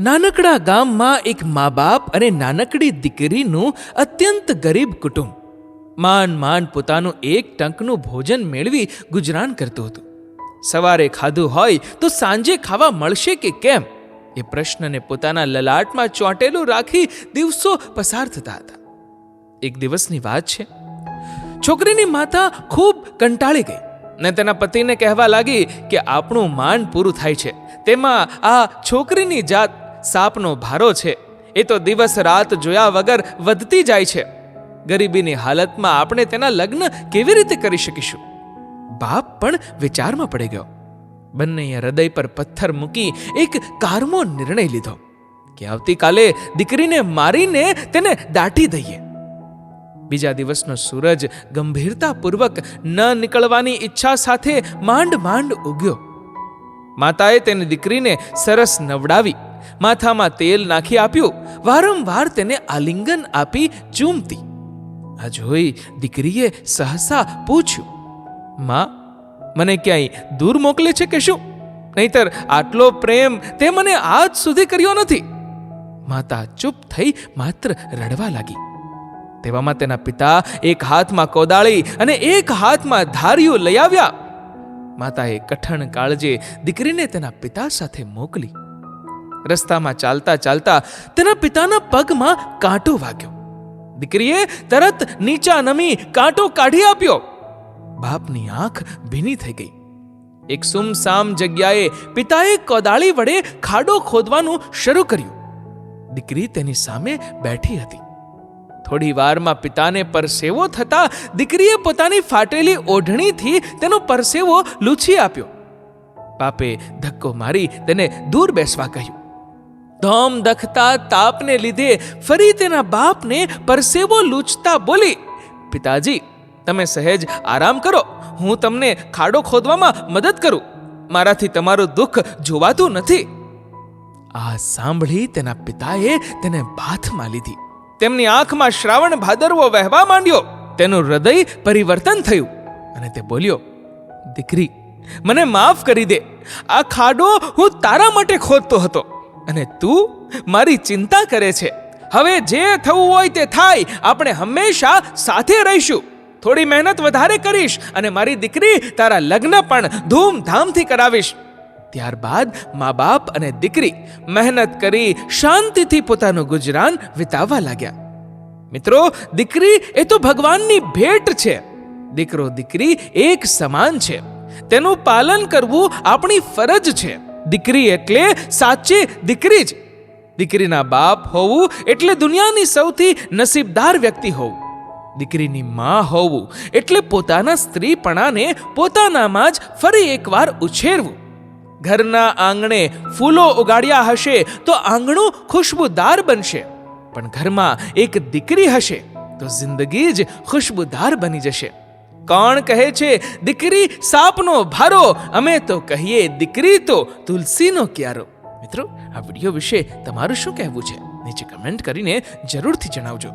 નાનકડા ગામમાં એક મા બાપ અને નાનકડી દીકરીનું અત્યંત ગરીબ કુટુંબ. માન માન પોતાનું એક ટંકનું ભોજન મેળવી ગુજરાન કરતું હતું. સવારે ખાધું હોય તો સાંજે ખાવા મળશે કે કેમ? એ પ્રશ્નને પોતાના લલાટમાં ચોંટેલું રાખી દિવસો પસાર થતા હતા. એક દિવસની વાત છે. છોકરીની માતા ખૂબ કંટાળી ગઈ ને તેના પતિને કહેવા લાગી કે આપણું માન પૂરું થાય છે. તેમાં આ છોકરીની જાત સાપનો ભારો છે, એ તો દિવસ રાત જોયા વગર વધતી જાય છે. ગરીબીની હાલતમાં આપણે તેના લગ્ન કેવી રીતે કરી શકીશું? બાપ પણ વિચારમાં પડી ગયો. બંનેએ હૃદય પર પથ્થર મૂકી એક કારમો નિર્ણય લીધો કે આવતીકાલે દીકરીને મારીને તેને દાટી દઈએ. બીજા દિવસનો સૂરજ ગંભીરતાપૂર્વક ન નીકળવાની ઈચ્છા સાથે માંડ માંડ ઉગ્યો. માતાએ તેની દીકરીને સરસ નવડાવી. માથામાં તેલ નાખી આપ્યું. વારંવાર તેને આલિંગન આપી ચૂમતી. આ જોઈ દીકરીએ સહસા પૂછ્યું, માં, મને ક્યાંય દૂર મોકલે છે કે શું? નહીતર આટલો પ્રેમ તે મને આજ સુધી કર્યો નથી. માતા ચૂપ થઈ માત્ર રડવા લાગી. તેવામાં તેના પિતા એક હાથમાં કોદાળી અને એક હાથમાં ધાર્યું લઈ આવ્યા. માતાએ કઠણ કાળજે દીકરીને તેના પિતા સાથે મોકલી. રસ્તામાં ચાલતા ચાલતા તેના પિતાના પગમાં કાંટો વાગ્યો. દીકરીએ તરત નીચા નમી કાંટો કાઢી આપ્યો. બાપની આંખ ભીની થઈ ગઈ. એક સુમસામ જગ્યાએ પિતાએ કોદાળી વડે ખાડો ખોદવાનું શરૂ કર્યું. દીકરી તેની સામે બેઠી હતી. થોડી વારમાં પિતાને પરસેવો થતા દીકરીએ પોતાની ફાટેલી ઓઢણીથી તેનો પરસેવો લૂછી આપ્યો. બાપે ધક્કો મારી તેને દૂર બેસવા કહ્યું. ધોમ દખતા તાપને લીધે ફરી તેના બાપને પરસેવો લૂછતા બોલી, પિતાજી, તમે સહેજ આરામ કરો. હું તમને ખાડો ખોદવામાં મદદ કરું. મારાથી તમારું દુઃખ જોવાતું નથી. આ સાંભળી તેના પિતાએ તેને બાથમાં લીધી. તેમની આંખમાં શ્રાવણ ભાદરવો વહેવા માંડ્યો. તેનું હૃદય પરિવર્તન થયું અને તે બોલ્યો, દીકરી, મને માફ કરી દે. આ ખાડો હું તારા માટે ખોદતો હતો. અને તું મારી ચિંતા કરે છે. હવે જે થવું હોય તે થાય. આપણે હંમેશા સાથે રહીશું. થોડી મહેનત વધારે કરીશ અને મારી દીકરી તારા લગ્ન પણ ધૂમધામથી કરાવીશ. ત્યારબાદ મા બાપ અને દીકરી મહેનત કરી શાંતિથી પોતાનું ગુજરાન વિતાવવા લાગ્યા. મિત્રો, દીકરી એ તો ભગવાનની ભેટ છે. દીકરો દીકરી એક સમાન છે. તેનું પાલન કરવું આપણી ફરજ છે. દીકરી એટલે સાચી દીકરી જ. દીકરીના બાપ હોવું એટલે દુનિયાની સૌથી નસીબદાર વ્યક્તિ હોવું. દીકરીની માં હોવું એટલે પોતાના સ્ત્રીપણાને પોતાનામાં જ ફરી એકવાર ઉછેરવું. ઘરના આંગણે ફૂલો ઉગાડ્યા હશે તો આંગણું ખુશબુદાર બનશે. પણ ઘરમાં એક દીકરી હશે તો જિંદગી જ ખુશબુદાર બની જશે. કોણ કહે છે, દીકરી, સાપનો ભારો. અમે તો કહીએ, દીકરી તો તુલસીનો ક્યારો. મિત્રો, આ વીડિયો વિશે તમારું શું કહેવું છે, નીચે કમેન્ટ કરીને જરૂરથી જણાવજો.